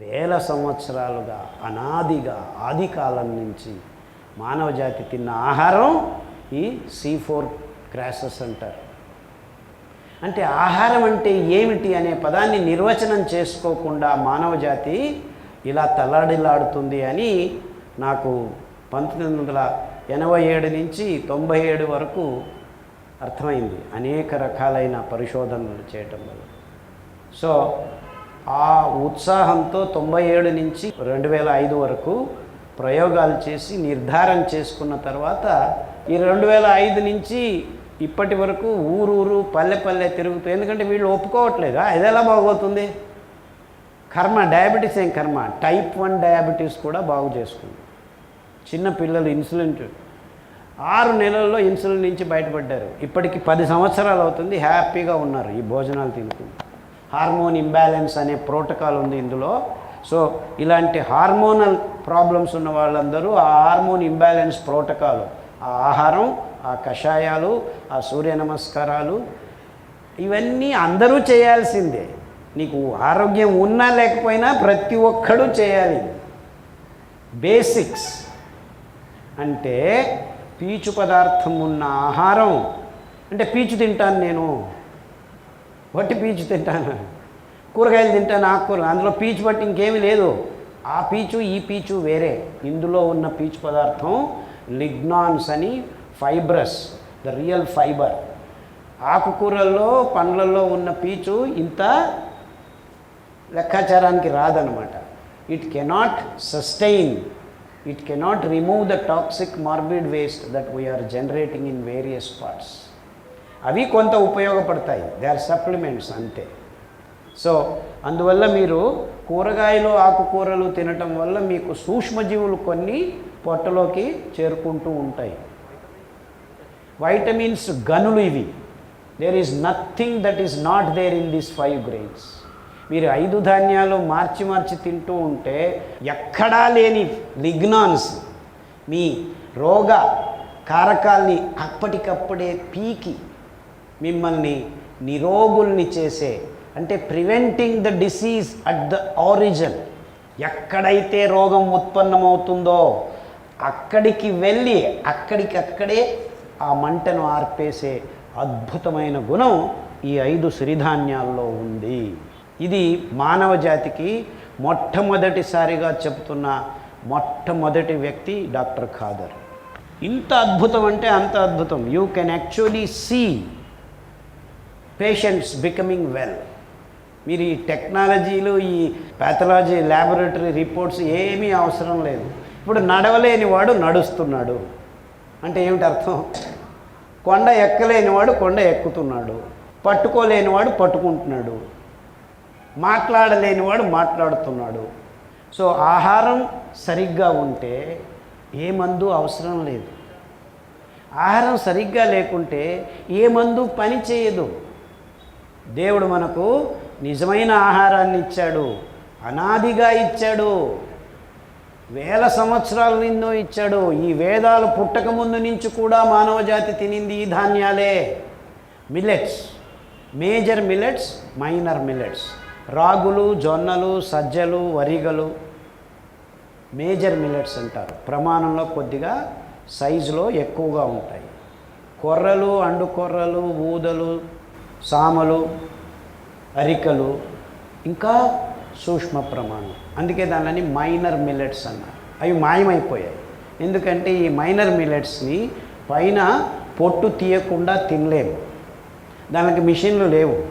వేల సంవత్సరాలుగా అనాదిగా ఆది కాలం నుంచి మానవ జాతి తిన్న ఆహారం ఈ సీ ఫోర్ క్రాసెస్ అంటారు. అంటే ఆహారం అంటే ఏమిటి అనే పదాన్ని నిర్వచనం చేసుకోకుండా మానవ జాతి ఇలా తల్లడిల్లాడుతుంది అని నాకు పంతొమ్మిది వందల ఎనభై ఏడు నుంచి తొంభై ఏడు వరకు అర్థమైంది. అనేక రకాలైన పరిశోధనలు చేయటం వల్ల. సో ఆ ఉత్సాహంతో తొంభై ఏడు నుంచి రెండు వేల ఐదు వరకు ప్రయోగాలు చేసి నిర్ధారణ చేసుకున్న తర్వాత ఈ రెండు వేల ఐదు నుంచి ఇప్పటి వరకు ఊరూరు పల్లె పల్లె తిరుగుతూ ఎందుకంటే వీళ్ళు ఒప్పుకోవట్లేదు? అది ఎలా బాగోతుంది కర్మ డయాబెటీస్ ఏం కర్మ? టైప్ వన్ డయాబెటీస్ కూడా బాగు చేసుకుంది. చిన్న పిల్లలు ఇన్సులిన్ ఆరు నెలల్లో ఇన్సులిన్ నుంచి బయటపడ్డారు. ఇప్పటికి పది సంవత్సరాలు అవుతుంది హ్యాపీగా ఉన్నారు ఈ భోజనాలు తింటుంది హార్మోన్ ఇంబ్యాలెన్స్ అనే ప్రోటోకాల్ ఉంది ఇందులో. సో ఇలాంటి హార్మోనల్ ప్రాబ్లమ్స్ ఉన్న వాళ్ళందరూ ఆ హార్మోన్ ఇంబ్యాలెన్స్ ప్రోటోకాల్. ఆ ఆహారం ఆ కషాయాలు ఆ సూర్య నమస్కారాలు ఇవన్నీ అందరూ చేయాల్సిందే. నీకు ఆరోగ్యం ఉన్నా లేకపోయినా ప్రతి ఒక్కడూ చేయాలి. బేసిక్స్. అంటే పీచు పదార్థం ఉన్న ఆహారం. అంటే పీచు తింటాను నేను. వట్టి పీచు తింటాను. కూరగాయలు తింటాను ఆకుకూర అందులో పీచు బట్టి ఇంకేమీ లేదు. ఆ పీచు ఈ పీచు వేరే. ఇందులో ఉన్న పీచు పదార్థం లిగ్నాన్స్ అని ఫైబ్రస్ ద రియల్ ఫైబర్. ఆకుకూరల్లో పండ్లలో ఉన్న పీచు ఇంత లెక్కాచారానికి రాదనమాట. It cannot sustain it cannot remove the toxic morbid waste that we are generating in various parts అవి కొంత ఉపయోగపడతాయి. దే ఆర్ సప్లిమెంట్స్ అంతే. సో అందువల్ల మీరు కూరగాయలు ఆకుకూరలు తినటం వల్ల మీకు సూక్ష్మజీవులు కొన్ని పొట్టలోకి చేరుకుంటూ ఉంటాయి. వైటమిన్స్ గనులు ఇవి. There is nothing that is not there in this five grains మీరు ఐదు ధాన్యాలు మార్చి మార్చి తింటూ ఉంటే ఎక్కడా లేని లిగ్నాన్స్ మీ రోగ కారకాల్ని అప్పటికప్పుడే పీకి మిమ్మల్ని నిరోగుల్ని చేసే అంటే preventing the disease at the origin ఎక్కడైతే రోగం ఉత్పన్నమవుతుందో అక్కడికి వెళ్ళి అక్కడికి అక్కడే ఆ మంటను ఆర్పేసే అద్భుతమైన గుణం ఈ ఐదు సిరిధాన్యాల్లో ఉంది. ఇది మానవ జాతికి మొట్టమొదటిసారిగా చెబుతున్న మొట్టమొదటి వ్యక్తి డాక్టర్ ఖాదర్. ఇంత అద్భుతం అంటే అంత అద్భుతం. You can actually see patients becoming well మీరు ఈ టెక్నాలజీలు ఈ ప్యాథలాజీ ల్యాబొరేటరీ రిపోర్ట్స్ ఏమీ అవసరం లేదు. ఇప్పుడు నడవలేని వాడు నడుస్తున్నాడు. అంటే ఏమిటి అర్థం? కొండ ఎక్కలేని వాడు కొండ ఎక్కుతున్నాడు. పట్టుకోలేని వాడు పట్టుకుంటున్నాడు. మాట్లాడలేని వాడు మాట్లాడుతున్నాడు. సో ఆహారం సరిగ్గా ఉంటే ఏ మందు అవసరం లేదు. ఆహారం సరిగ్గా లేకుంటే ఏ మందు పని చేయదు. దేవుడు మనకు నిజమైన ఆహారాన్ని ఇచ్చాడు అనాదిగా ఇచ్చాడు వేల సంవత్సరాల నిందో ఇచ్చాడు. ఈ వేదాలు పుట్టక ముందు నుంచి కూడా మానవ జాతి తినింది ఈ ధాన్యాలే. Millets major millets minor millets రాగులు జొన్నలు సజ్జలు వరిగలు మేజర్ మిల్లెట్స్ అంటారు. ప్రమాణంలో కొద్దిగా సైజులో ఎక్కువగా ఉంటాయి. కొర్రలు అండు కొర్రలు ఊదలు సామలు అరికలు ఇంకా సూక్ష్మ ప్రమాణం. అందుకే దానిని మైనర్ మిల్లెట్స్ అన్నారు. అవి మాయమైపోయాయి. ఎందుకంటే ఈ మైనర్ మిల్లెట్స్ని పైన పొట్టు తీయకుండా తినలేము. దానికి మిషన్లు లేవు.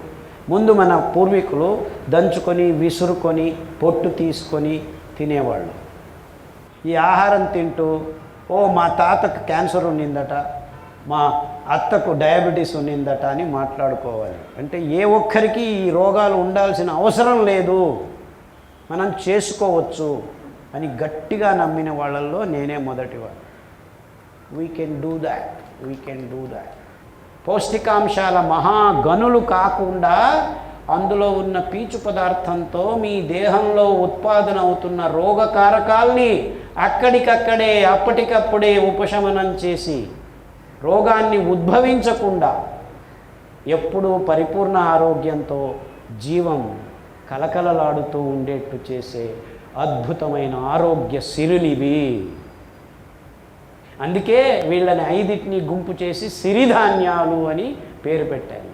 ముందు మన పూర్వీకులు దంచుకొని విసురుకొని పొట్టు తీసుకొని తినేవాళ్ళు. ఈ ఆహారం తింటూ ఓ మా తాతకు క్యాన్సర్ ఉండిందట మా అత్తకు డయాబెటీస్ ఉన్నిందట అని మాట్లాడుకోవాలి. అంటే ఏ ఒక్కరికి ఈ రోగాలు ఉండాల్సిన అవసరం లేదు. మనం చేసుకోవచ్చు అని గట్టిగా నమ్మిన వాళ్ళల్లో నేనే మొదటివాడు we can do that we can do that పౌష్టికాంశాల మహాగనులు కాకుండా అందులో ఉన్న పీచు పదార్థంతో మీ దేహంలో ఉత్పాదన అవుతున్న రోగకారకాల్ని అక్కడికక్కడే అప్పటికప్పుడే ఉపశమనం చేసి రోగాన్ని ఉద్భవించకుండా ఎప్పుడూ పరిపూర్ణ ఆరోగ్యంతో జీవం కలకలలాడుతూ ఉండేట్టు చేసే అద్భుతమైన ఆరోగ్య సిరులివి అందుకే వీళ్ళని ఐదిటిని గుంపు చేసి సిరిధాన్యాలు అని పేరు పెట్టారు.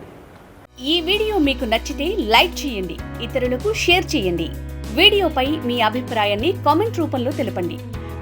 ఈ వీడియో మీకు నచ్చితే లైక్ చేయండి ఇతరులకు షేర్ చేయండి. వీడియోపై మీ అభిప్రాయాన్ని కామెంట్ రూపంలో తెలపండి.